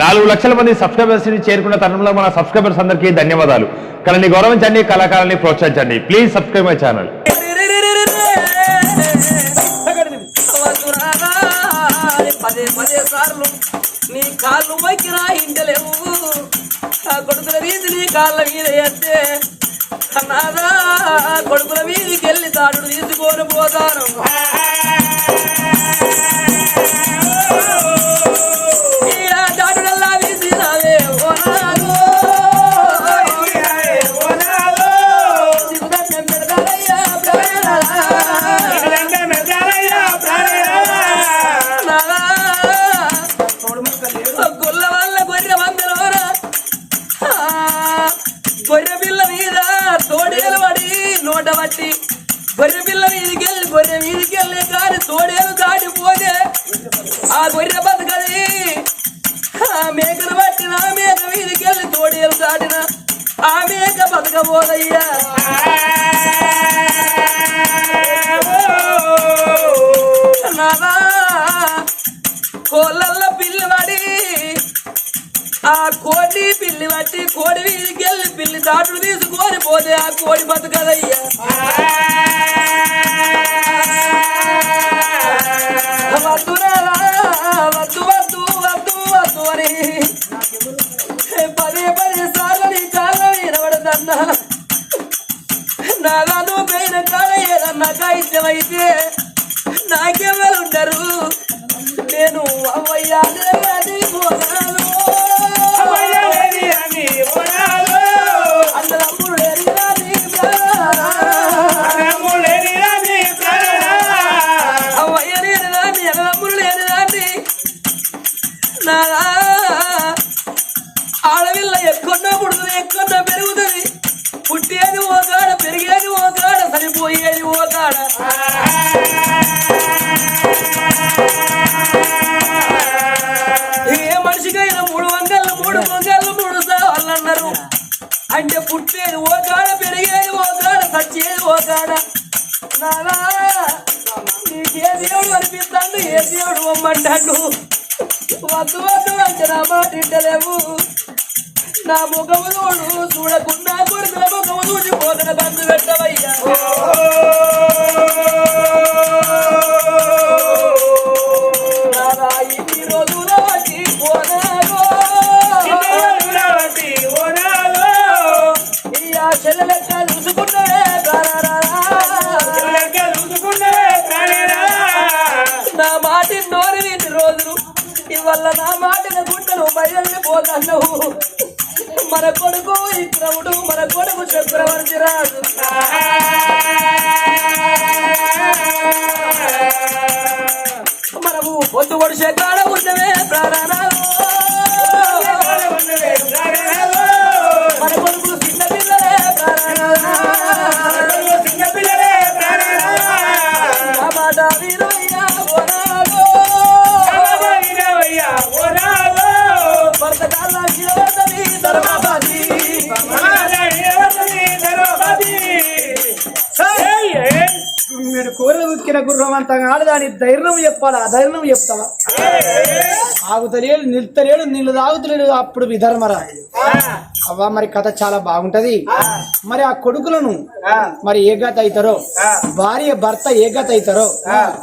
నాలుగు లక్షల మంది సబ్స్క్రైబర్స్ని చేరుకున్న తరుణంలో మన సబ్స్క్రైబర్స్ అందరికీ ధన్యవాదాలు. కళని గౌరవించండి కళాకారాన్ని ప్రోత్సహించండి. ప్లీజ్ సబ్స్క్రైబ్ మై ఛానల్ పదే పదే సార్లు నీ కాళ్ళు మొక్కినా ఇంటలేవు కొడుకుల వీధి నీ కాళ్ళ మీద ఎత్తే. నాదా కొడుకుల వీధికి వెళ్ళి తాడు తీసుకొని పోతాను. ఏ మనిషికైనా మూడు వందలు మూడు వందలు మూడు సార్లు అన్నారు. అంటే పుట్టేది ఓ కాడ పెరిగేది ఓ కాడ సచ్చేది ఓ కాడ. నాలా దేవుడు అనిపిస్తాడు ఏ దేవుడు అమ్మంటాడు వద్దు వద్దు అంటే నా మాట వింటలేవు నా ముఖము చూడు చూడకుండా కొడుకుల ముఖము చూసి పోకడ బంధు పెట్టవయ్యా. నా నోరు రోజులు ఇవల్ల నా మాటన గుంటలు బయలు పోతున్నావు. మన కొడుకు విక్రముడు మన కొడుకు చక్రవర్తి రాజు. మనము పొద్దు పొడిచే కాడ అంతా ఆడదాని ధైర్యం చెప్పాలా ధైర్యం చెప్తావా ఆగుతలేడు నిలుతలేడు నీళ్ళు తాగుతలేడు అప్పుడు విధర్మరా అవ్వా మరి కథ చాలా బాగుంటది. మరి ఆ కొడుకులను మరి ఏ గత అవుతారో భార్య భర్త ఏ గత అవుతారో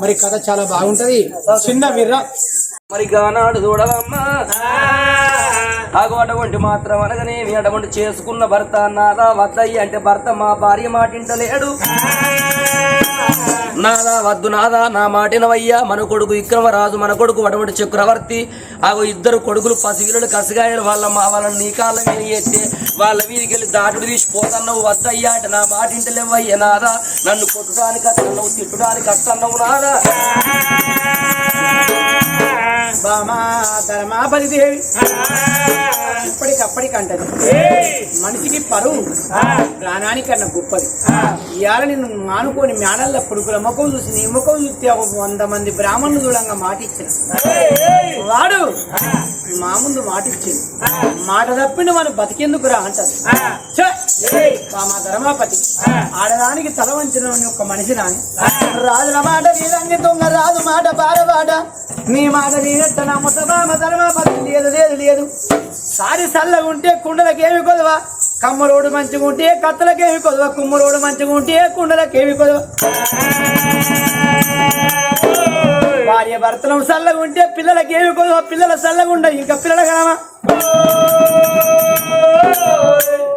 మరి కథ చాలా బాగుంటది. చిన్న విర్ర. మరి గానాడు చూడవమ్మా. ఆగు అటువంటి మాత్రం అనగానేమి అటువంటి చేసుకున్న భర్త నాదా వద్దయ్య అంటే భర్త మా భార్య మాటింటలేడు. నాదా వద్దు నాదా నా మాటినవయ్యా మన కొడుకు విక్రమరాజు మన కొడుకు అటువంటి చక్రవర్తి ఆగో ఇద్దరు కొడుకులు పసిగిలు కసిగాయలు వాళ్ళ మా వాళ్ళని నీ కాళ్ళ మీద ఎత్తే వాళ్ళ వీరికి వెళ్ళి దాటుడు తీసిపోతున్నావు వద్దయ్యా అంటే నా మాట ఇంటలేవయ్యా నాదా. నన్ను కొట్టడానికి అత్తన్నావు తిట్టడానికి అత్తన్నావు నాదా. బామా ధర్మాపతి దేవి ఇప్పటికప్పటికంటది. మనిషికి పరువు ప్రాణానికన్నా గొప్పది. ఇవాళ నిన్ను మానుకొని మేడల్ల కొడుకుల ముఖం చూసి నీ ముఖం చూస్తే ఒక వంద మంది బ్రాహ్మణులు చూడంగా మాట ఇచ్చిన వాడు మా ముందు మాట ఇచ్చింది మాట తప్పిండు మనం బతికెందుకురా అంటారు ఛే! మా ధర్మాపతి. ఆడదానికి తల వంచిన ఒక మనిషి రాని రాజుల మాట వీరంగి దొంగ రాజు మాట బారబాట నీ మాట నీ ఎట్ట లేదు లేదు లేదు. సారి చల్లగా ఉంటే కుండలకేమి కొదవా కమ్మరోడు మంచిగా ఉంటే కత్తలకేమి కొదవ కుమ్మరోడు మంచిగా ఉంటే కుండలకేమి కొదవ భార్య భర్తలు చల్లగా ఉంటే పిల్లలకేమి ఏమి కొదవ పిల్లల చల్లగా ఉండవు ఇంకా పిల్లల కామా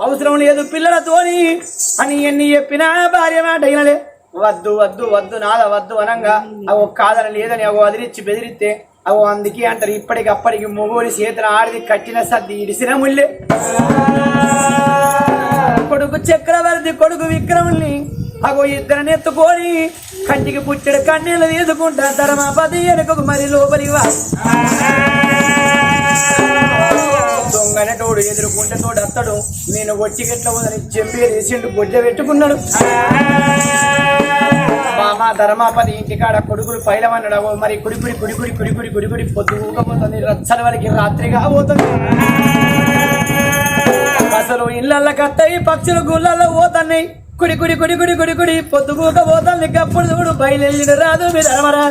అవసరం లేదు పిల్లలతోని అని ఎన్ని చెప్పినా భార్య మాట అయినలే వద్దు వద్దు వద్దు నాద వద్దు అనంగా. అవు కాదని లేదని అవు అదిరిచ్చి బెదిరిస్తే అవు అందుకే అంటారు ఇప్పటికి అప్పటికి చేతులు ఆడిది కట్టిన సర్ది ఇడిసిన ముళ్ళే కొడుకు చక్రవర్తి కొడుకు విక్రముల్ని అగో ఇద్దరిని ఎత్తుకొని కంటికి పుట్టెడు కన్నీళ్ళు తీసుకుంటా ధర్మాపతి ఎనకకు మరి లోపలికి వా. దొంగనటోడు ఎదురుకుంటే తోడు అత్తడు. నేను వచ్చి గిట్ల వదని చెప్పి రీసెంట్ బొజ్జ పెట్టుకున్నాడు. మామ ధర్మాపతి ఇంటికాడ కొడుకులు పైలమన్నాడు. మరి కుడికుడి కుడికుడి కుడికుడి కుడికుడి పొద్దు ఊకపోతుంది రచ్చల వరకు రాత్రి కాబోతుంది అసలు ఇళ్ళ కత్తయి పక్షులు గుళ్ళల్లో పోతున్నాయి కుడి కుడి కుడి కుడి కుడి కుడి పొద్దు కూక పోతుంది గప్పుడు చూడు బయలుదేరి రాదు మీ ధర్మరా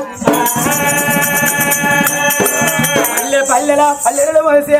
పల్లె పల్లెల పల్లెలలో మోసే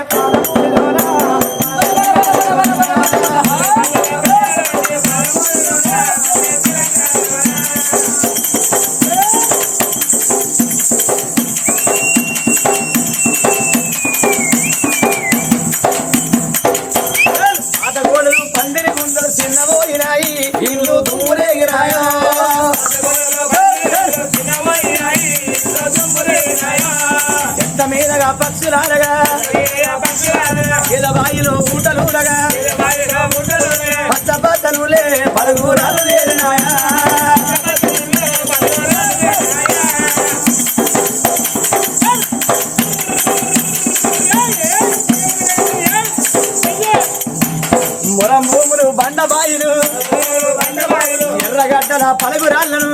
పలుగురాళ్ళను.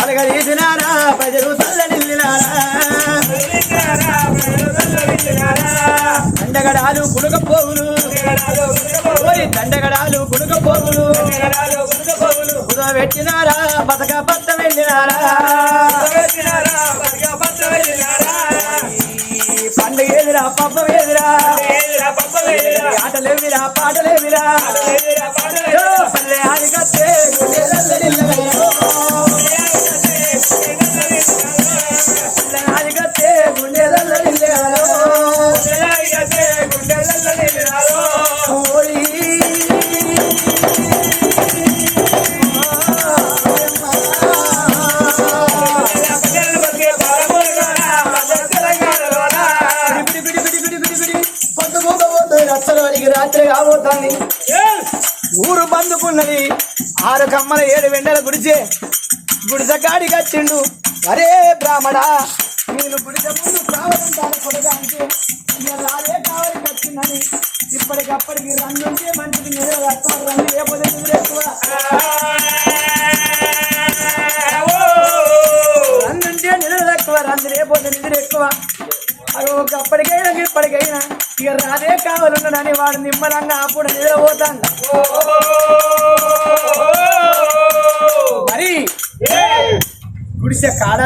పలగరీసినారా ప్రజలు దండగడాలు కుడుక పోగులు ఓయ్ దండగడాలు కుడుక పోగులు కుద పెట్టినారా బతక పట్ట వెళ్ళినారా? పండుగ ఏదిరా పబ్బం ఏదిరా? ఆటలేమిరా పాటలేమిరా? వెండల గుడిచే కాడికి వచ్చిండు. అరే బ్రాహ్మడా నేను బుడిద ముందు కావాలంటాను కొడగా అంటే ఇక రాలే కావాలి వచ్చిందని ఇప్పటికప్పటికి రంగుంటే మంచిది నిద్ర రక్తం రంగు లేకపోతే నిద్ర ఎక్కువ. రంగుంటే నిద్ర ఎక్కువ రంగు లేకపోతే నిద్ర ఎక్కువ. అది ఒకప్పటికైనా ఇప్పటికైనా ఇక రాదే కావాలన్నానని వాడు నిమ్మలంగా అప్పుడు నిద్రపోతాను మరి గుడిసె కాడ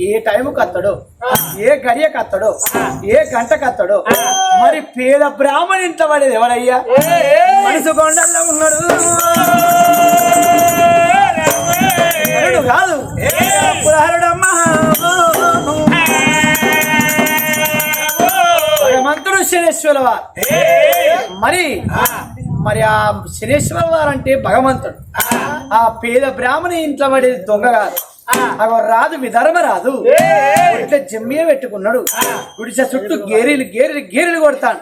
ఏ టైం కత్తడో ఏ గడియ కత్తడో ఏ గంట కత్తడు మరి పేద బ్రాహ్మణి ఇంట్లో పడేది ఎవరయ్యా? మనసు కొండల్లో ఉన్నాడు. కాదు. పురహరుడమ్మా. భగవంతుడు మరి మరి ఆ శనేశ్వర వారు అంటే భగవంతుడు. ఆ పేద బ్రాహ్మణి ఇంట్లో పడేది దొంగ కాదు. అగో రాదు విధర్మ రాదు ఇట్లా జమ్మియ పెట్టుకున్నాడు. గుడిసె చుట్టూ గేరీలు గేరీలు గేరీలు కొడతాను.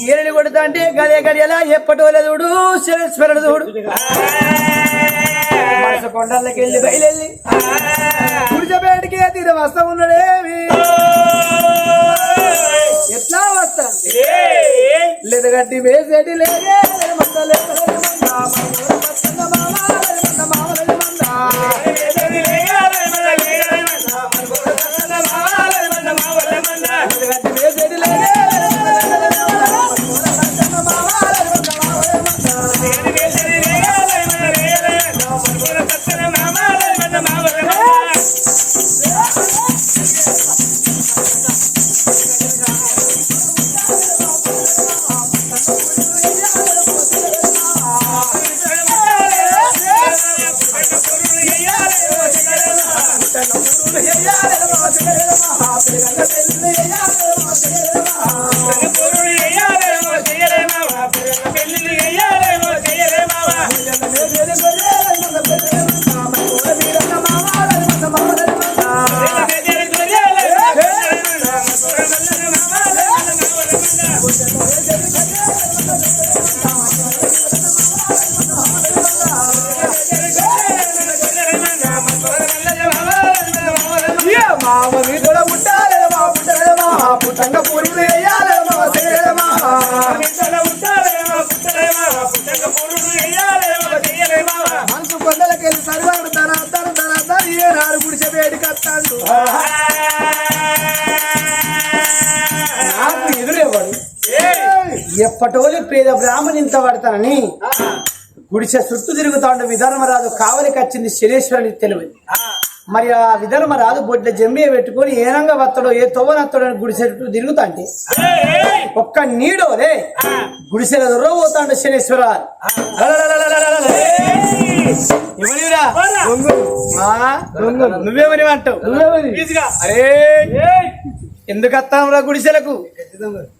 గేరీలు కొడతా అంటే గదే గడియలా ఎప్పటి చూడు శనేశ్వరుడు చూడు. కొండలకి వెళ్ళి బయలెళ్ళి గుడిసె తీర వస్తా ఉన్నాడేమి? ఎట్లా వస్తాను లేదగడ్డి వేసేటి లేదే మంద మంద మామ మంద మామ మంద. ఎప్పటోలి పేద బ్రాహ్మణి ఇంత పడతానని. గుడిసె చుట్టూ తిరుగుతా ఉండే విధర్మరాజు కావలికి వచ్చింది శనేశ్వరుని తెలియదు మరి ఆ విధర్మరాజు బొడ్ల జమ్మియ పెట్టుకొని ఏనంగా వత్తడో ఏ తొవ్వనత్తడో అని గుడిసె చుట్టూ తిరుగుతా అంటే ఒక్క నీడోలే గుడిసెల దొర్ర పోతాడు శనేశ్వరరాజు నువ్వేమని అంటావు అరే ఎందుకు వస్తావురా గుడిసెలకు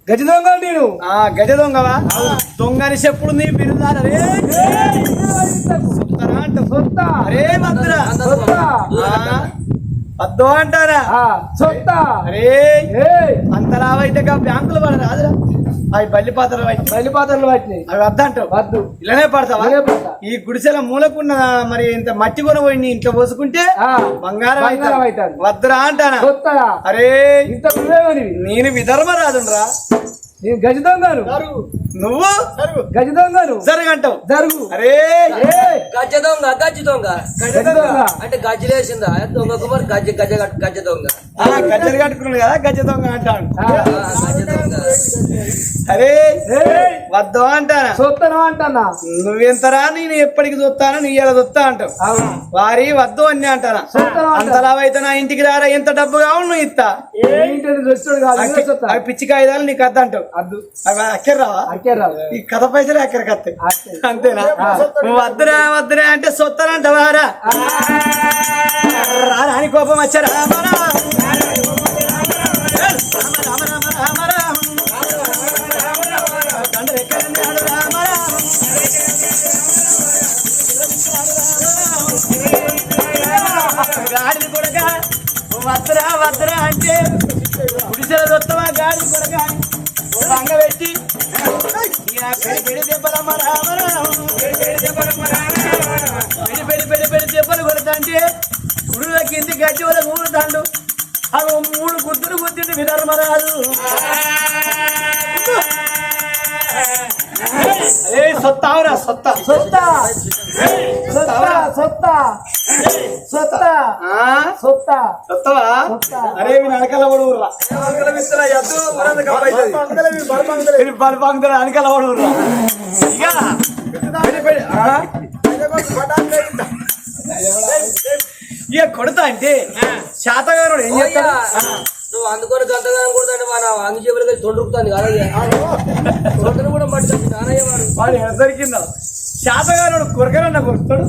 గజ దొంగ నేను ఆ గజ దొంగవా దొంగని చెప్పుడు నీ బిరుదారు అరే వద్దు అంటారా? సొత్త అరే అంతలావైతే బ్యాంకులు పడ రాదురా. అవి బల్లి పాత్రలు పట్టి బల్లి పాత్రలు పట్టినాయి అవి వద్దంటావు. వద్దు. ఇలానే పడతావా? ఈ గుడిసెల మూలకున్న మరి ఇంత మట్టి కొన పోయి ఇంట్లో పోసుకుంటే బంగారం అవుతాడు వద్దురా అంటానా? అరే ఇంత నేను విధర్మ రాదురా నేను గజ దొంగను నువ్వు? గజ దొంగను. జరగంటావు. జరుగు. అరే. గజ్జ దొంగ గజ్జి దొంగ. అంటే గజ్జలేసిందా దొంగ కుమార్? గజ్జ గజ్జ కట్- గజ్జ దొంగ. ఆ, గజ్జలు కట్టుకున్నాడు కదా గజ దొంగ గజ్జ దొంగ. అరే. వద్దు అంటానా? చూస్తాను అంటానా? నువ్వెంతరా నేను ఎప్పటికి చూస్తాను? నీ ఇలా చూస్తా అంటావు? వారి వద్దు అని అంటానా? అంతలావైతే నా ఇంటికి రారా? ఎంత డబ్బు కావాలి నువ్వు ఇస్తా? అవి పిచ్చి కాగితాలు నీకు అద్దు. అంటావు అవి అక్కర రావా ఈ కథ పైసలు అక్కడికి వస్తాయి అంతేనా? నువ్వు వద్దురా వద్దురా అంటే సొత్తనంటావారా రా రాని కోపం వచ్చారా గాడి కొడక వద్దురా వద్దురా అంటే గుడిసెల దొత్తమా గాడి కొడక రంగ పెడి దెబ్బలమ్మ రామ పెడి పెడి పెడి పెడి దెబ్బలు కొడతాంటే గుడుల కింది గడ్డి వల్ల ఊరుతాండు. అవి మూడు గుద్దులు గుద్దిండు విధర్మరాజు సొత్తావురా సొత్త. సొత్త. సొత్త సొత్త. సొత్త. సొత్తవా? అరే మీ నడకల పడువురా బలపంగుతున్న అనకల పడువురా ఇక పెడి పెడి, ఆ? ఇక కొడతా అంటే. శాతగారుడు ఏం చేస్తాడు? నువ్వు అందుకొని గంతగానం కొడుతుంటే మన అంగి తొండుకుతాను కదా తొండను కూడా పట్టుకుంది నానయ్య వాడు ఎంత దొరికిందో శాతగారుడు కొరకనన్న కొడతాడు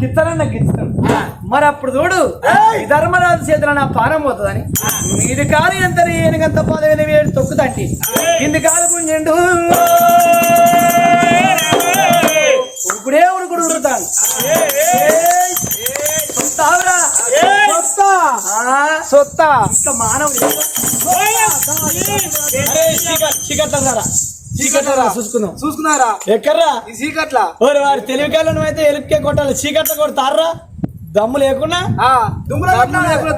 కిత్తనన్న గిస్తాడు మరి అప్పుడు చూడు ఈ ధర్మరాజు చేతుల నా పానం పోతుందని. మీది కాలు ఎంత ఏనుగంత పదవిని వేడు తొక్కుతంటి కింది కాలు గుంజండు. ఉడుకుడే ఉడుకుడు ఉడుతాడు సొత్తావురా. సొత్తా. సొత్తా. ఇంకా మానవుడు. చీకట్లరా చూసుకుందాం చూసుకున్నారా? ఎక్కర్రా ఈ చీకట్ల? ఓరి వారి తెలివికాలను అయితే ఎలుక్కే కొట్టాలి. చీకట్ల కొడతారా? దమ్ము లేకుండా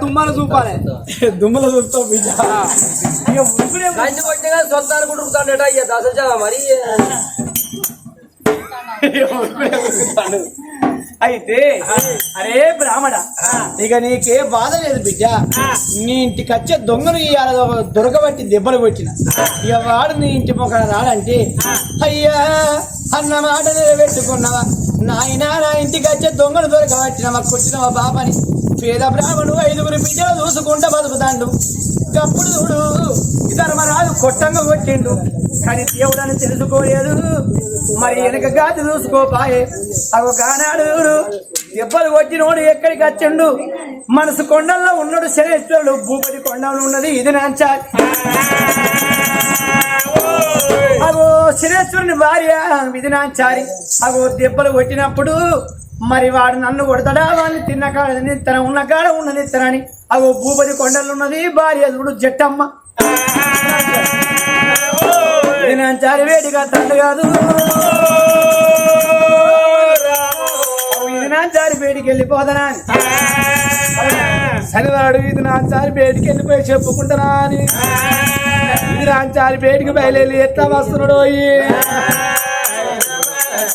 దుమ్మలు చూపాలి. దుమ్మలు కొట్టిన సొంతాలు దశ మరి. అయితే అరే బ్రాహ్మణ ఇక నీకే బాధ లేదు బిడ్డ. నీ ఇంటికి వచ్చే దొంగను ఇవాళ దొరకబట్టి దెబ్బలు కొట్టిన. ఇక వాడు నీ ఇంటి మొక్కన రాడంటే అయ్యా అన్న మాట నిలబెట్టుకున్నావా నాయన నా ఇంటికి వచ్చే దొంగను దొరకబట్టినవా కొట్టినవా బాబని? పేద బ్రాహ్మణు ఐదుగురు బిడ్డలు చూసుకుంటా బతుకుతాండు. అప్పుడు చూడు. ధర్మరాజు కొట్టంగా కొట్టిండు. కానీ దేవుడని తెలుసుకోలేదు. మరి వెనక గాతి చూసుకోపాయే. అవి కానాడు దెబ్బలు కొట్టినోడు ఎక్కడికి వచ్చిండు? మనసు కొండల్లో ఉన్నాడు శరేశ్వరుడు భూపతి కొండలో ఉన్నది ఇది నాంచాలి అగో శరేశ్వరుని భార్య ఇది నాంచారి అగో దెబ్బలు కొట్టినప్పుడు మరి వాడు నన్ను కొడతాడా? వాడిని తిన్న కాడ నిత్తన ఉన్న కాడ ఉన్న నిత్తనని. అగో భూపతి కొండలు ఉన్నది భార్య చూడు జట్టమ్మ. ఇది వేడిగా తండ్రి కాదు. ఇది నాంచారి వేడికి వెళ్ళిపోదనా? శనివాడు ఇది నాంచారి బయటికి వెళ్ళిపోయి చెప్పుకుంటానా అని. ఇది నాంచారి బయటికి బయలుదేరి ఎట్లా వస్తున్నాడు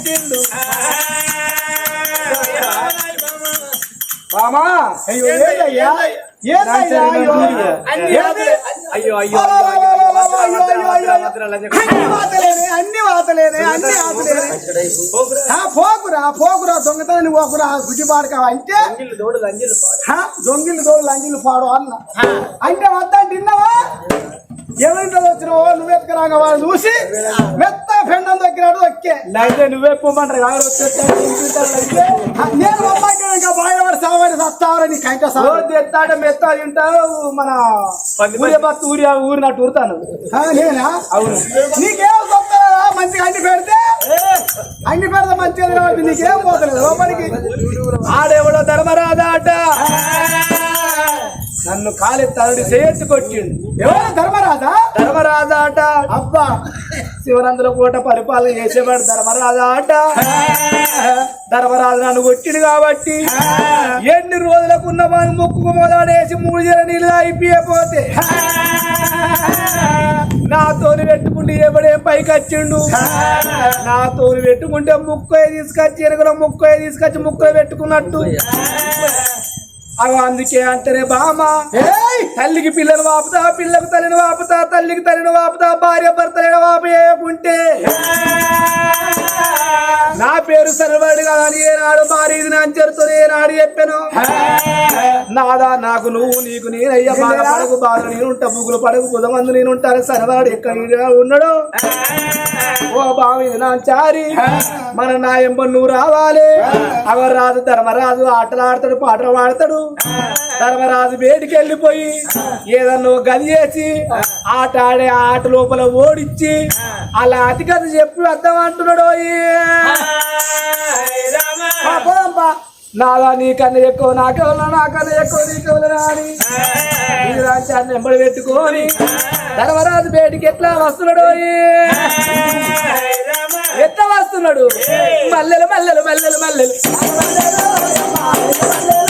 వచ్చిండు మామా అయ్యో? అయ్యో అయ్యో. అన్ని వాతలేనే అన్ని వాతలేనే అన్ని వాతలేనే ఆ, పోకురా పోకురా దొంగతనాన్ని పోకురా గుడ్డిపాడక అంటే హా, దొంగిలు దోడు లంజిలు పాడు అన్న అంటే వద్దా తిన్నావా ఎవరింట్లో వచ్చినావో నువ్వు ఎత్తుకురాగా వాళ్ళు చూసి మెత్త పెండం దగ్గర ఒక్కే అయితే నువ్వే పొమ్మంటారు ఎవరు వచ్చేస్తే నేను అమ్మాయికి ఇంకా బాయవాడు సావాడి కంట మెత్త తింటావు మన ఊరే ఊరి ఊరినట్టు ఊరుతాను నేనా? అవును. నీకేం కొత్తదా మంచిగా అన్ని పెడితే? అన్ని పెడితే మంచిగా తినబట్టి నీకేం పోతలేదు? లోపలికి. ఆడెవడో ధర్మరాజా అట నన్ను కాలెత్తాడు చేయెత్తి కొట్టిండు ఎవరు ధర్మరాజా? ధర్మరాజా అట. అబ్బా శివనందుల కోట పరిపాలన చేసేవాడు ధర్మరాజా అట. ధర్మరాజు నన్ను కొట్టిండు కాబట్టి ఎన్ని రోజులకున్న మనం ముక్కుకు మొదలడేసి మూడు జల నీళ్ళు అయిపోతే నాతోని పెట్టుకుంటే ఎవడే పైకి వచ్చిండు నాతోని పెట్టుకుంటే ముక్కు తీసుకొచ్చి ఎనకలో ముక్కు తీసుకొచ్చి ముక్కు పెట్టుకున్నట్టు. అవి అందుకే అంటేనే బామ. తల్లికి పిల్లలు వాపుతా పిల్లకు తల్లిని వాపుతా తల్లికి తల్లిని వాపుతా భార్య భర్తలను వాపేయకుంటే నా పేరు సర్వాడు కదా అని ఏనాడు భార్య ఇది నా చరిత్ర ఏనాడు చెప్పాను. నాదా నాకు నువ్వు నీకు నేనయ్యా. బాధ పడకు బాధ నేనుంటా. బుగులు పడకు బుధమందు నేనుంటాను. సరవాడు ఎక్కడ ఉన్నాడు? ఓ బావి నా చారి మన నాయంబ నువ్వు రావాలి. అవరు రాదు ధర్మరాజు ఆటలు ఆడతాడు పాటలు పాడతాడు. ధర్మరాజు వేడికి వెళ్ళిపోయి ఏదన్నా గది చేసి ఆట ఆడే ఆట లోపల ఓడిచ్చి అలా అతికథ చెప్పి అర్థం అంటున్నాడు పోదాంపా నాదా నీకన్నా ఎక్కువ నాకెవరా నాకన్నా ఎక్కువ నీకెవరా అని. ఇది రాజ్యాన్ని పెట్టుకొని ధర్మరాజు బయటికి ఎట్లా వస్తున్నాడు ఎట్లా వస్తున్నాడు? మల్లెలు మల్లెలు మల్లెలు మల్లెలు మల్లెలు.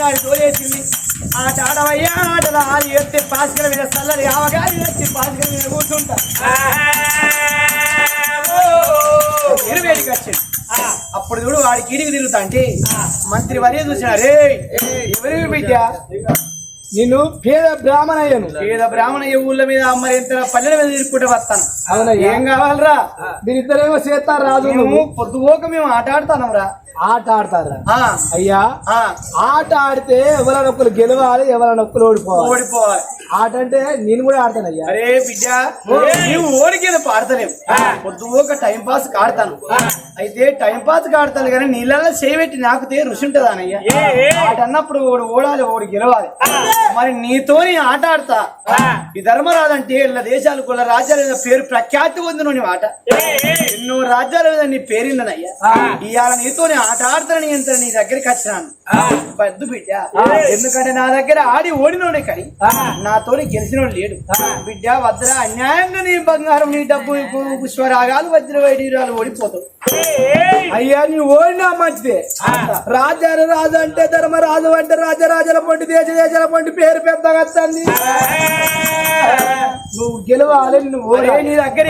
బంగారు తోలేసింది. ఆట ఆడవయ్యా ఆటల ఆది ఎత్తే పాచికల మీద చల్లని ఆవగారి వచ్చి పాచికల మీద కూర్చుంటా. ఇరువేడికి వచ్చింది. అప్పుడు చూడు వాడి కిడికి తిరుగుతా అంటే మంత్రి వర్య చూసిన రే ఎవరి బిడ్డ? నేను పేద బ్రాహ్మణయ్యను. పేద బ్రాహ్మణయ్య ఊళ్ళ మీద మరి ఎంత పల్లెల మీద తిరుగుకుంటే వస్తాను. ఏం కావాలరా? మీరిద్దరేమో చేస్తారు రాదు నువ్వు. పొద్దుపోక మేము ఆట ఆడతాం రా ఆట ఆడతారా? అయ్యా ఆట ఆడితే ఎవరైనా ఒక్కరు గెలవాలి ఎవరైనా ఒక్కరు ఓడిపోవాలి? ఓడిపోవాలి. ఆట అంటే నేను కూడా ఆడతానయ్యా. అరే బిడ్డ నీవు ఓడికేదో పాడతలేవు పొద్దుపోక టైం పాస్ ఆడతాను అయితే టైం పాస్ ఆడతాను కానీ నీళ్ళలో చేయబెట్టి నాకుతే రుచి ఉంటుందా అనయ్య ఆట అన్నప్పుడు ఓడి ఓడాలి ఓడి గెలవాలి. మరి నీతోని ఆట ఆడతా. ఈ ధర్మరాజు అంటే ఇలా దేశాలు కొల్ల రాజ్యాల పేరు ప్రఖ్యాతి పొందిన నీ ఆట ఎన్నో రాజ్యాల మీద నీ పేరిందనయ్యా. ఇవాళ నీతోని ఆట ఆడతానని ఎంత నీ దగ్గరికి వచ్చినాను. పెద్ద బిడ్డ. ఎందుకంటే నా దగ్గర ఆడి ఓడినోడే కానీ నాతోని గెలిచినోడు లేడు. బిడ్డ వద్ర అన్యాయంగా నీ బంగారం నీ డబ్బు పుష్పరాగాలు వజ్ర వైడీరాలు ఓడిపోతావు. అయ్యా నీ ఓడినా మంచిదే రాజాను రాజు అంటే ధర్మరాజు అంటే రాజరాజుల పొంటి దేశ దేశాల పొంటి పేరు పెద్దగా వస్తుంది నువ్వు గెలవాలి నువ్వు దగ్గర